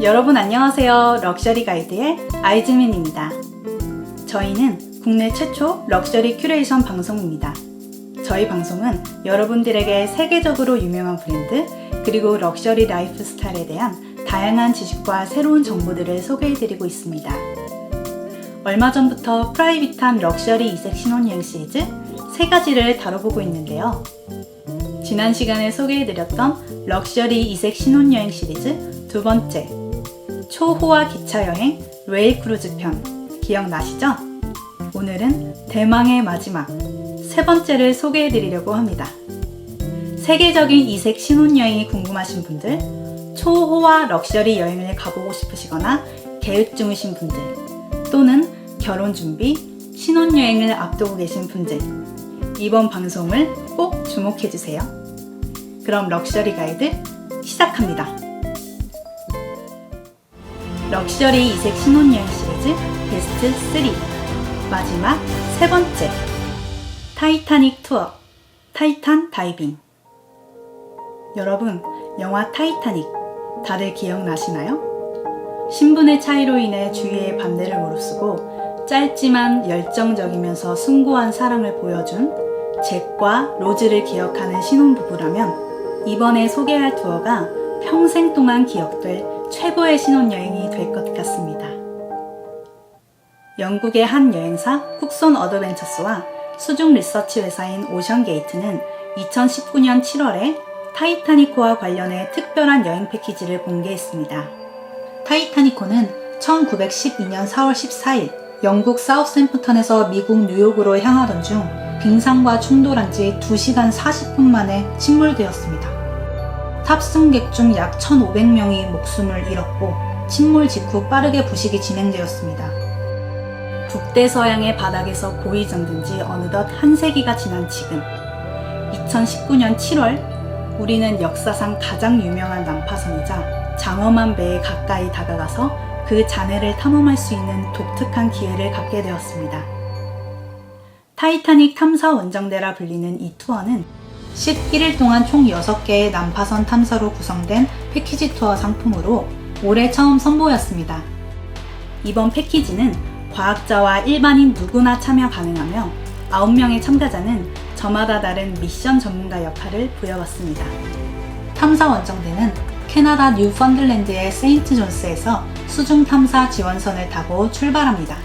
여러분 안녕하세요. 럭셔리 가이드의 아이즈민입니다. 저희는 국내 최초 럭셔리 큐레이션 방송입니다. 저희 방송은 여러분들에게 세계적으로 유명한 브랜드 그리고 럭셔리 라이프 스타일에 대한 다양한 지식과 새로운 정보들을 소개해드리고 있습니다. 얼마 전부터 프라이빗한 럭셔리 이색 신혼여행 시리즈 세 가지를 다뤄보고 있는데요. 지난 시간에 소개해드렸던 럭셔리 이색 신혼여행 시리즈 두 번째 초호화 기차 여행 레일 크루즈 편 기억나시죠? 오늘은 대망의 마지막 세 번째를 소개해 드리려고 합니다. 세계적인 이색 신혼여행이 궁금하신 분들, 초호화 럭셔리 여행을 가보고 싶으시거나 계획 중이신 분들, 또는 결혼 준비, 신혼여행을 앞두고 계신 분들, 이번 방송을 꼭 주목해 주세요. 그럼 럭셔리 가이드 시작합니다. 럭셔리 이색 신혼여행 시리즈 베스트 3 마지막 세 번째. 타이타닉 투어 타이탄 다이빙. 여러분 영화 타이타닉 다들 기억나시나요? 신분의 차이로 인해 주위의 반대를 무릅쓰고 짧지만 열정적이면서 숭고한 사랑을 보여준 잭과 로즈를 기억하는 신혼부부라면 이번에 소개할 투어가 평생 동안 기억될 최고의 신혼여행이 될 것 같습니다. 영국의 한 여행사 쿡손 어드벤처스와 수중 리서치 회사인 오션게이트는 2019년 7월에 타이타니코와 관련해 특별한 여행 패키지를 공개했습니다. 타이타니코는 1912년 4월 14일 영국 사우스햄프턴에서 미국 뉴욕으로 향하던 중 빙상과 충돌한 지 2시간 40분 만에 침몰되었습니다. 탑승객 중 약 1,500명이 목숨을 잃었고 침몰 직후 빠르게 부식이 진행되었습니다. 북대서양의 바닥에서 고이 잠든 지 어느덧 한 세기가 지난 지금 2019년 7월 우리는 역사상 가장 유명한 난파선이자 장엄한 배에 가까이 다가가서 그 잔해를 탐험할 수 있는 독특한 기회를 갖게 되었습니다. 타이타닉 탐사 원정대라 불리는 이 투어는 11일 동안 총 6개의 난파선 탐사로 구성된 패키지 투어 상품으로 올해 처음 선보였습니다. 이번 패키지는 과학자와 일반인 누구나 참여 가능하며 9명의 참가자는 저마다 다른 미션 전문가 역할을 부여받습니다. 탐사 원정대는 캐나다 뉴펀들랜드의 세인트 존스에서 수중 탐사 지원선을 타고 출발합니다.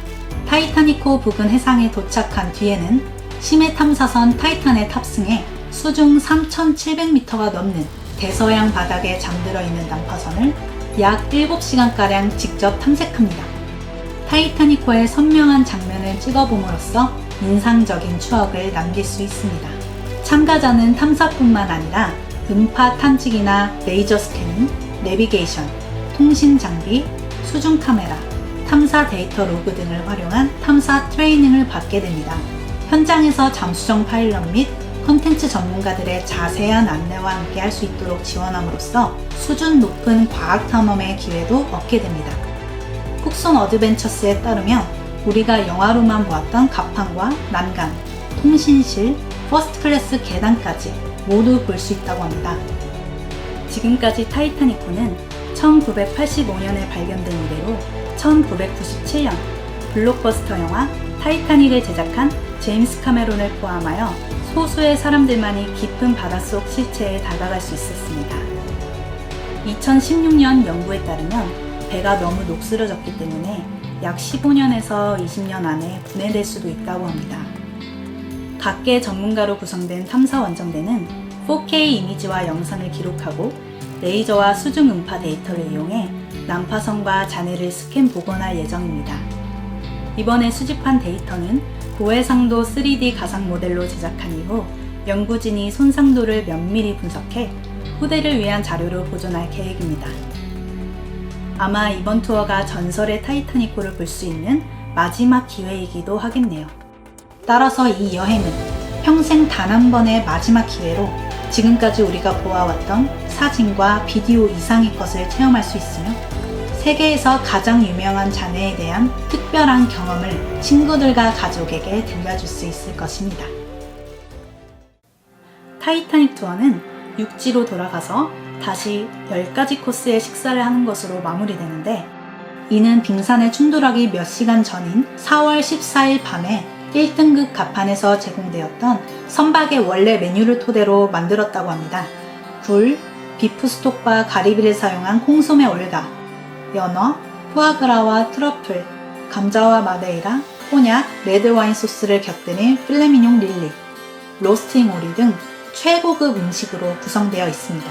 타이타니코 부근 해상에 도착한 뒤에는 심해 탐사선 타이탄에 탑승해 수중 3,700m가 넘는 대서양 바닥에 잠들어 있는 난파선을 약 7시간가량 직접 탐색합니다. 타이타니코의 선명한 장면을 찍어봄으로써 인상적인 추억을 남길 수 있습니다. 참가자는 탐사뿐만 아니라 음파 탐지기나 레이저 스캐닝, 내비게이션, 통신 장비, 수중 카메라, 탐사 데이터 로그 등을 활용한 탐사 트레이닝을 받게 됩니다. 현장에서 잠수정 파일럿 및 컨텐츠 전문가들의 자세한 안내와 함께 할 수 있도록 지원함으로써 수준 높은 과학 탐험의 기회도 얻게 됩니다. 쿡손 어드벤처스에 따르면 우리가 영화로만 보았던 갑판과 난간, 통신실, 퍼스트 클래스 계단까지 모두 볼 수 있다고 합니다. 지금까지 타이타니코는 1985년에 발견된 이래로 1997년 블록버스터 영화 타이타닉을 제작한 제임스 카메론을 포함하여 소수의 사람들만이 깊은 바닷속 실체에 다가갈 수 있었습니다. 2016년 연구에 따르면 배가 너무 녹슬어졌기 때문에 약 15년에서 20년 안에 분해될 수도 있다고 합니다. 각계 전문가로 구성된 탐사 원정대는 4K 이미지와 영상을 기록하고 레이저와 수중 음파 데이터를 이용해 난파선과 잔해를 스캔 복원할 예정입니다. 이번에 수집한 데이터는 고해상도 3D 가상 모델로 제작한 이후 연구진이 손상도를 면밀히 분석해 후대를 위한 자료로 보존할 계획입니다. 아마 이번 투어가 전설의 타이타니코를 볼 수 있는 마지막 기회이기도 하겠네요. 따라서 이 여행은 평생 단 한 번의 마지막 기회로 지금까지 우리가 보아왔던 사진과 비디오 이상의 것을 체험할 수 있으며 세계에서 가장 유명한 잔해에 대한 특별한 경험을 친구들과 가족에게 들려줄 수 있을 것입니다. 타이타닉 투어는 육지로 돌아가서 다시 10가지 코스의 식사를 하는 것으로 마무리되는데 이는 빙산의 충돌하기 몇 시간 전인 4월 14일 밤에 1등급 갑판에서 제공되었던 선박의 원래 메뉴를 토대로 만들었다고 합니다. 굴, 비프 스톡과 가리비를 사용한 콩소매 올가, 연어, 푸아그라와 트러플, 감자와 마데이라, 꼬냑, 레드와인 소스를 곁들인 필레미뇽 릴리, 로스팅 오리 등 최고급 음식으로 구성되어 있습니다.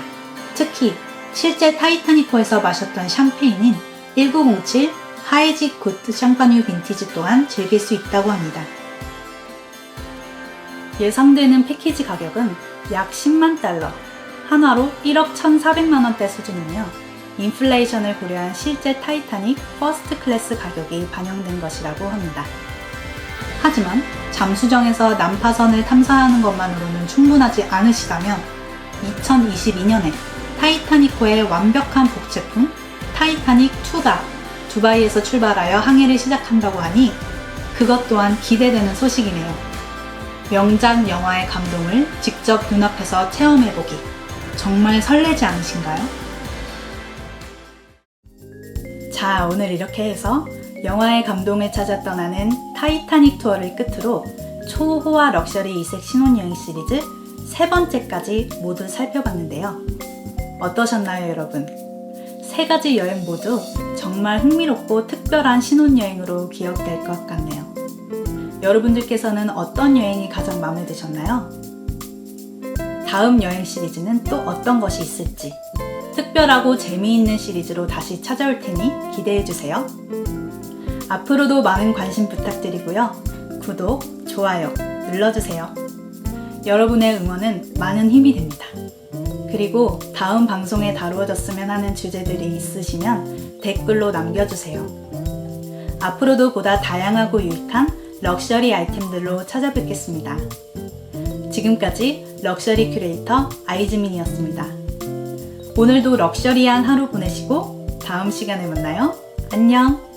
특히 실제 타이타니코에서 마셨던 샴페인인 1907 하이지 굿 샴파뉴 빈티지 또한 즐길 수 있다고 합니다. 예상되는 패키지 가격은 약 10만 달러, 한화로 1억 1,400만 원대 수준이며 인플레이션을 고려한 실제 타이타닉 퍼스트 클래스 가격이 반영된 것이라고 합니다. 하지만 잠수정에서 난파선을 탐사하는 것만으로는 충분하지 않으시다면 2022년에 타이타니코의 완벽한 복제품 타이타닉 2가 두바이에서 출발하여 항해를 시작한다고 하니 그것 또한 기대되는 소식이네요. 명작 영화의 감동을 직접 눈앞에서 체험해보기 정말 설레지 않으신가요? 자, 오늘 이렇게 해서 영화의 감동을 찾아 떠나는 타이타닉 투어를 끝으로 초호화 럭셔리 이색 신혼여행 시리즈 세 번째까지 모두 살펴봤는데요. 어떠셨나요, 여러분? 세 가지 여행 모두 정말 흥미롭고 특별한 신혼여행으로 기억될 것 같네요. 여러분들께서는 어떤 여행이 가장 마음에 드셨나요? 다음 여행 시리즈는 또 어떤 것이 있을지 특별하고 재미있는 시리즈로 다시 찾아올 테니 기대해주세요. 앞으로도 많은 관심 부탁드리고요. 구독, 좋아요 눌러주세요. 여러분의 응원은 많은 힘이 됩니다. 그리고 다음 방송에 다루어졌으면 하는 주제들이 있으시면 댓글로 남겨주세요. 앞으로도 보다 다양하고 유익한 럭셔리 아이템들로 찾아뵙겠습니다. 지금까지 럭셔리 큐레이터 아이즈민이었습니다. 오늘도 럭셔리한 하루 보내시고 다음 시간에 만나요. 안녕!